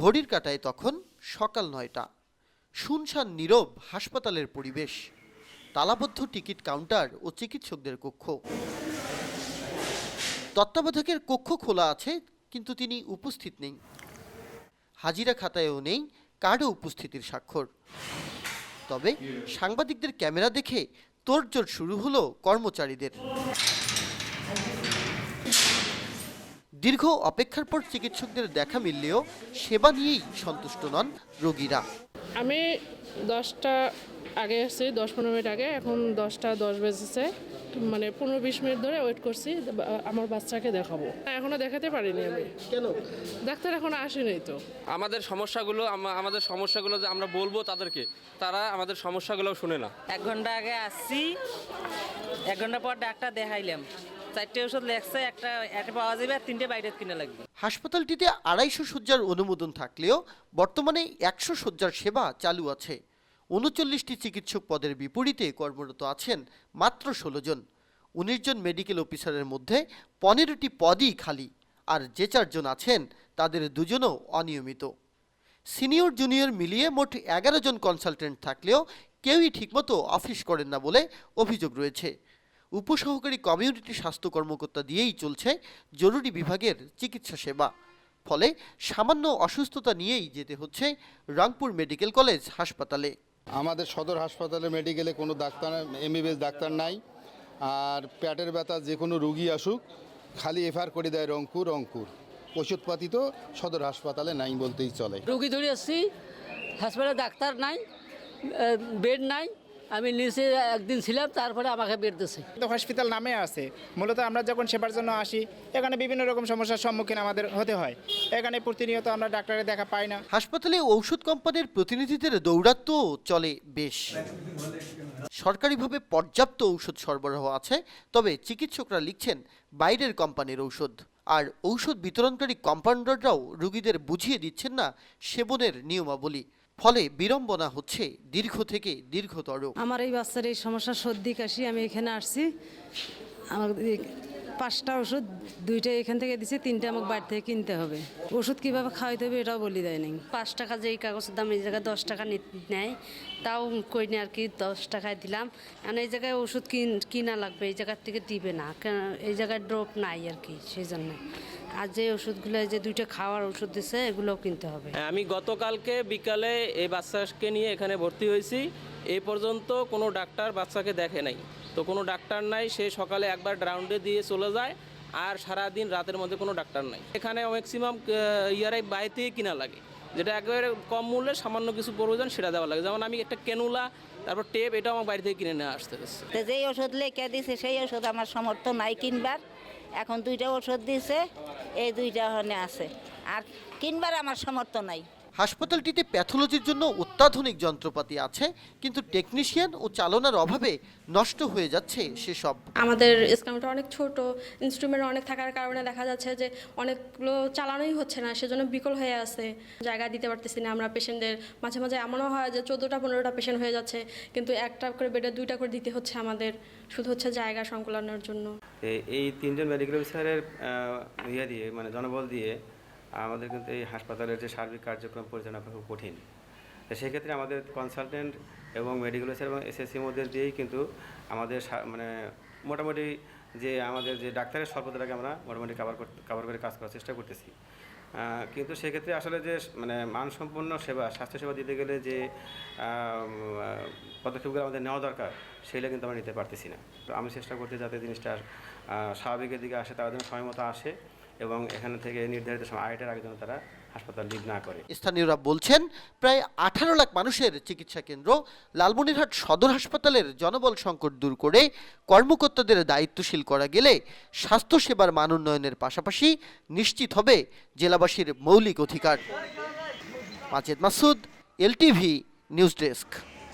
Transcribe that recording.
ঘড়ির কাটায় তখন সকাল নয়টা। শুনশান নীরব হাসপাতালের পরিবেশ। তালাবদ্ধ টিকিট কাউন্টার ও চিকিৎসকদের কক্ষ। তত্ত্বাবধায়কের কক্ষ খোলা আছে, কিন্তু তিনি উপস্থিত নেই। হাজিরা খাতায়ও নেই, কার্ডও উপস্থিতির স্বাক্ষর। তবে সাংবাদিকদের ক্যামেরা দেখে তোড়জোড় শুরু হলো কর্মচারীদের। দীর্ঘ অপেক্ষার পর চিকিৎসকদের দেখা মিললেও সেবা নিয়েই সন্তুষ্ট নন রোগীরা। আমি দশটা আগে এসেছি দশ পনেরো মিনিট আগে এখন দশটা দশ বেজেছে। মানে পনেরো বিশ মিনিট ধরে ওয়েট করছি আমার বাচ্চাকে দেখাবো। এখনও দেখাতে পারিনি আমি। কেন? ডাক্তার এখনও আসেনি তো। আমাদের সমস্যাগুলো আমাদের সমস্যাগুলো যে আমরা বলব তাদেরকে তারা আমাদের সমস্যাগুলো শুনে না। এক ঘণ্টা আগে আসছি এক ঘণ্টা পর ডাক্তার দেখাইলাম। চারটে ওষুধ লেখছে, একটা একটা পাওয়া যাবে আর তিনটে বাইরে কিনে লাগবে। হাসপাতালটিতে আড়াইশো শয্যার অনুমোদন থাকলেও বর্তমানে একশো শয্যার সেবা চালু আছে। উনচল্লিশটি চিকিৎসক পদের বিপরীতে কর্মরত আছেন মাত্র ষোলো জন। উনিশ জন মেডিকেল অফিসারের মধ্যে পনেরোটি পদই খালি, আর যে চারজন আছেন, তাদের দুজনও অনিয়মিত। সিনিয়র, জুনিয়র মিলিয়ে মোট এগারো জন কনসালটেন্ট থাকলেও কেউই ঠিকমতো অফিস করেন না বলে অভিযোগ রয়েছে। উপসহকারী কমিউনিটি স্বাস্থ্য কর্মকর্তা দিয়েই চলছে জরুরি বিভাগের চিকিৎসা সেবা। ফলে সামান্য অসুস্থতা নিয়েই যেতে হচ্ছে রংপুর মেডিকেল কলেজ হাসপাতালে। আমাদের সদর হাসপাতালে মেডিকেলে কোনো ডাক্তার এমবিবিএস ডাক্তার নাই। আর পেটের ব্যথা যে কোনো রুগী আসুক খালি এফআর করে দেয় রংপুর রংপুর। ওষুধপাতি তো সদর হাসপাতালে নাই বলতেই চলে। রুগী ধরে আসছি হাসপাতালে ডাক্তার নাই বেড নাই আমি নিচে একদিন ছিলাম তারপরে আমাকে দিয়েছে হসপিটাল নামে আছে। মূলত আমরা যখন সেবার জন্য আসি এখানে বিভিন্ন রকম সমস্যার সম্মুখীন আমাদের হতে হয়। এখানে প্রতিনিয়ত আমরা ডাক্তারের দেখা পাই না। হাসপাতালে ঔষধ কোম্পানির প্রতিনিধিদের দৌরাত্ম চলে বেশ। সরকারিভাবে পর্যাপ্ত ঔষধ সরবরাহ আছে তবে চিকিৎসকরা লিখছেন বাইরের কোম্পানির ঔষধ। আর ঔষধ বিতরণকারী কম্পাউন্ডাররাও রোগীদের বুঝিয়ে দিচ্ছেন না সেবনের নিয়মাবলী। ফলে বিড়ম্বনা হচ্ছে দীর্ঘ থেকে দীর্ঘতর। আমার এই বাচ্চার এই সমস্যা সর্দি কাশি আমি এখানে আসছি। আমার পাঁচটা ওষুধ দুইটা এখান থেকে দিছে তিনটা আমাকে বাড়ি থেকে কিনতে হবে। ওষুধ কীভাবে খাওয়াইতে হবে এটাও বলি দেয়নি পাঁচ টাকা যেই কাগজের দাম এই জায়গায় দশ টাকা নেয়। তাও কই আর কি দশ টাকায় দিলাম। এখন এই জায়গায় ওষুধ কিন কিনা লাগবে এই জায়গার থেকে দিবে না। কেন- এই জায়গায় ড্রপ নাই আর কি সেই জন্য। আর যে ওষুধগুলো যে দুইটা খাওয়ার ওষুধ দিছে এগুলোও কিনতে হবে। আমি গতকালকে বিকালে এই বাচ্চাকে নিয়ে এখানে ভর্তি হয়েছি। এই পর্যন্ত কোনো ডাক্তার বাচ্চাকে দেখে নাই। তো কোনো ডাক্তার নাই সে সকালে একবার রাউন্ডে দিয়ে চলে যায় আর সারাদিন রাতের মধ্যে কোনো ডাক্তার নাই। এখানে ম্যাক্সিমাম ইয়ারাই বাইরে থেকে কিনা লাগে। যেটা একেবারে কম মূল্যে সামান্য কিছু প্রয়োজন সেটা দেওয়া লাগে। যেমন আমি একটা কেনুলা তারপর টেপ এটাও আমার বাড়ি থেকে কিনে নিয়ে আসতে হচ্ছে। যেই ওষুধ লেখে দিছে সেই ওষুধ আমার সমর্থ নাই কিনবার। এখন দুইটা ওষুধ দিছে এই দুইটা ওখানে আছে। আর কিনবার আমার সমর্থ নাই। হাসপাতালটিতে প্যাথোলজির জন্য অত্যাধুনিক যন্ত্রপাতি আছে কিন্তু টেকনিশিয়ান ও চালনার অভাবে নষ্ট হয়ে যাচ্ছে সেসব। আমাদের স্ক্যামটা অনেক ছোট ইনস্ট্রুমেন্ট অনেক থাকার কারণে দেখা যাচ্ছে যে অনেকগুলো চালানোই হচ্ছে না সেজন্য বিকল হয়ে আছে। জায়গা দিতে পারতেছি না আমরা পেশেন্টদের। মাঝে মাঝে এমনও হয় যে চোদ্দোটা পনেরোটা পেশেন্ট হয়ে যাচ্ছে কিন্তু একটা করে বেডে দুইটা করে দিতে হচ্ছে আমাদের। শুধু হচ্ছে জায়গা সংকুলানোর জন্য। এই তিনজন মেডিকেল অফিসারের ইয়ে দিয়ে মানে জনবল দিয়ে আমাদের কিন্তু এই হাসপাতালের যে সার্বিক কার্যক্রম পরিচালনা করা খুব কঠিন। তো সেক্ষেত্রে আমাদের কনসালটেন্ট এবং মেডিকেল অফিসার এবং এসএসসি মধ্যে দিয়েই কিন্তু আমাদের মানে মোটামুটি যে আমাদের যে ডাক্তারের স্বল্পতাটাকে আমরা মোটামুটি কাভার কাভার করে কাজ করার চেষ্টা করতেছি। কিন্তু সেক্ষেত্রে আসলে যে মানে মানসম্পন্ন সেবা, স্বাস্থ্যসেবা দিতে গেলে যে পদক্ষেপগুলো আমাদের নেওয়া দরকার, সেগুলো কিন্তু আমরা নিতে পারতেছি না। তো আমি চেষ্টা করতে যাতে জিনিসটা স্বাভাবিকের দিকে আসে, তারা যেন সময় মতো আসে। এবং এখানে থেকে নির্ধারিত সময় আড়াইটার আগে যেন তারা হাসপাতাল লিভ না করে। স্থানীয়রা বলছেন, প্রায় আঠারো লাখ মানুষের চিকিৎসা কেন্দ্র লালমনিরহাট সদর হাসপাতালের জনবল সংকট দূর করে কর্মকর্তাদের দায়িত্বশীল করা গেলে স্বাস্থ্যসেবার মান উন্নয়নের পাশাপাশি নিশ্চিত হবে জেলাবাসীর মৌলিক অধিকার। Masud, LTV news desk.